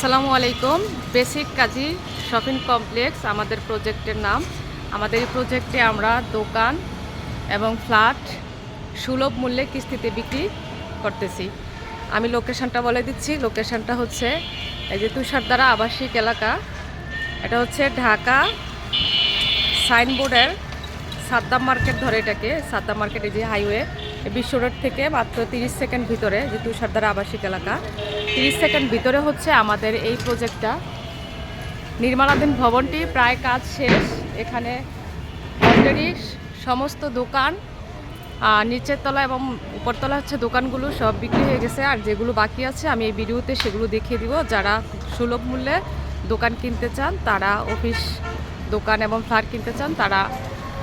আসসালামু আলাইকুম। বেসিক কাজী shopping complex আমাদের প্রজেক্টের নাম। আমাদের এই প্রজেক্টে আমরা দোকান এবং ফ্ল্যাট সুলভ মূল্যে কিস্তিতে বিক্রি করতেছি। আমি লোকেশনটা বলে দিচ্ছি। লোকেশনটা হচ্ছে এই যে তুষারদ্বারা আবাসিক এলাকা। এটা হচ্ছে ঢাকা সাইনবোর্ডের সাদ্দাম মার্কেট ধরে এটাকে। সাদ্দাম মার্কেট যে হাইওয়ে। বিশ্ব রোড থেকে মাত্র তিরিশ সেকেন্ড ভিতরে যে তুষারদ্বারা আবাসিক এলাকা। তিরিশ সেকেন্ড ভিতরে হচ্ছে আমাদের এই প্রজেক্টটা। নির্মাণাধীন ভবনটি প্রায় কাজ শেষ। এখানে সমস্ত দোকান আহ, নিচের তলা এবং উপরতলা হচ্ছে দোকানগুলো সব বিক্রি হয়ে গেছে। আর যেগুলো বাকি আছে আমি এই ভিডিওতে সেগুলো দেখিয়ে দিব। যারা সুলভ মূল্যে দোকান কিনতে চান তারা অফিস দোকান এবং ফ্ল্যাট কিনতে চান তারা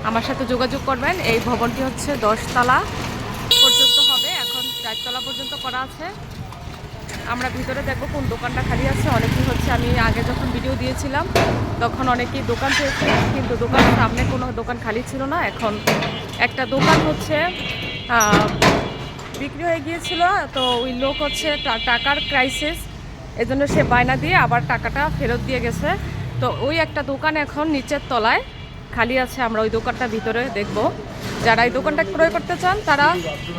আমার সাথে যোগাযোগ করবেন। এই ভবনটি হচ্ছে দশতলা। পর্যন্ত হবে। এখন চারতলা পর্যন্ত করা আছে। আমরা ভিতরে দেখব কোন দোকানটা খালি আছে। অনেকেই হচ্ছে আমি আগে যখন ভিডিও দিয়েছিলাম, তখন অনেকেই দোকান পেয়েছে, কিন্তু দোকানের সামনে কোনো দোকান খালি ছিল না। এখন একটা দোকান হচ্ছে বিক্রি হয়ে গিয়েছিল। তো ওই লোক হচ্ছে টাকার ক্রাইসিস এজন্য সে বায়না দিয়ে আবার টাকাটা ফেরত দিয়ে গেছে। তো ওই একটা দোকান এখন নিচের তলায় খালি আছে। আমরা ওই দোকানটা ভিতরে দেখব। যারা এই দোকানটা ক্রয় করতে চান, তারা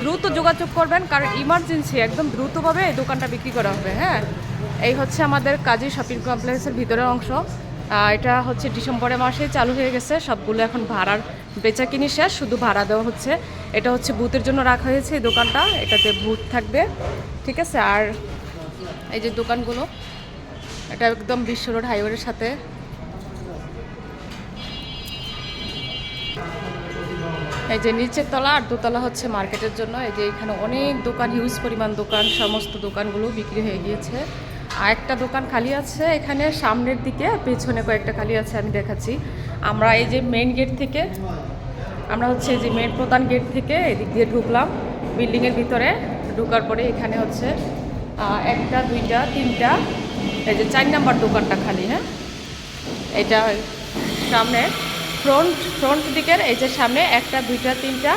দ্রুত যোগাযোগ করবেন, কারণ ইমার্জেন্সি একদম দ্রুতভাবে এই দোকানটা বিক্রি করা হবে হ্যাঁ? এই হচ্ছে আমাদের কাজী শপিং কমপ্লেক্সের ভিতরের অংশ। এটা হচ্ছে ডিসেম্বরে মাসে চালু হয়ে গেছে, সবগুলো এখন ভাড়ার বেচা কিনি শেষ, শুধু ভাড়া দেওয়া হচ্ছে। এটা হচ্ছে বুথের জন্য রাখা হয়েছে এই দোকানটা, এটাতে বুথ থাকবে, ঠিক আছে? আর এই যে দোকানগুলো, এটা একদম বিশ্ব রোড হাইওয়ের সাথে এই যে নিচের তলা আর দোতলা হচ্ছে মার্কেটের জন্য। এই যে এখানে অনেক দোকান হিউজ পরিমাণ দোকান, সমস্ত দোকানগুলো বিক্রি হয়ে গিয়েছে। আর একটা দোকান খালি আছে এখানে, সামনের দিকে পেছনে কয়েকটা খালি আছে আমি দেখাচ্ছি। আমরা এই যে মেন গেট থেকে, আমরা হচ্ছে এই যে মেন প্রধান গেট থেকে এদিক দিয়ে ঢুকলাম। বিল্ডিংয়ের ভিতরে ঢুকার পরে এখানে হচ্ছে একটা, দুইটা, তিনটা, এই যে চার নাম্বার দোকানটা খালি হ্যাঁ? এটা সামনে। ফ্রন্ট ফ্রন্ট দিকের এই যে সামনে একটা, দুইটা, তিনটা,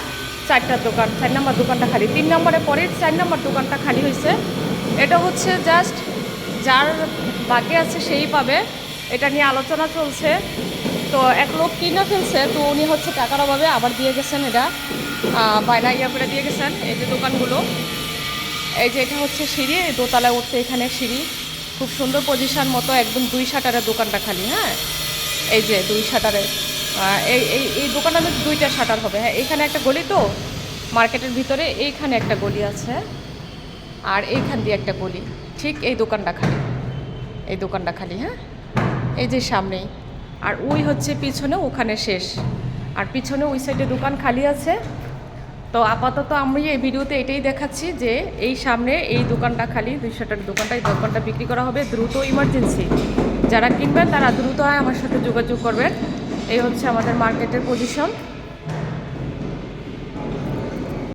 চারটা দোকান, চার নাম্বার দোকানটা খালি। তিন নম্বরে পরের চার নাম্বার দোকানটা খালি হয়েছে এটা হচ্ছে জাস্ট যার বাকি আছে সেই পাবে। এটা নিয়ে আলোচনা চলছে। তো এক লোক কিনে ফেলছে, তো উনি হচ্ছে টাকার অভাবে আবার দিয়ে গেছেন এটা। বায়না ইয়া করে দিয়ে গেছেন এই যে দোকানগুলো। এই যে এটা হচ্ছে সিঁড়ি দোতলায় উঠতে এখানে সিঁড়ি। খুব সুন্দর পজিশন মতো একদম দুই শাটারের দোকানটা খালি হ্যাঁ? এই যে দুই শাটারের। এই এই দোকানটাতে দুইটা শাটার হবে। হ্যাঁ এইখানে একটা গলি তো, মার্কেটের ভিতরে এইখানে একটা গলি আছে, আর এইখান দিয়ে একটা গলি। ঠিক এই দোকানটা খালি। এই দোকানটা খালি হ্যাঁ? এই যে সামনেই। আর ওই হচ্ছে পিছনে ওখানে শেষ। আর পিছনে ওই সাইডে দোকান খালি আছে। তো আপাতত আমি এই ভিডিওতে এটাই দেখাচ্ছি যে এই সামনে এই দোকানটা খালি দুইশো টাকার দোকানটা, এই দোকানটা বিক্রি করা হবে দ্রুত ইমার্জেন্সি। যারা কিনবেন, তারা দ্রুত আমার সাথে যোগাযোগ করবেন। এই হচ্ছে আমাদের মার্কেটের পজিশন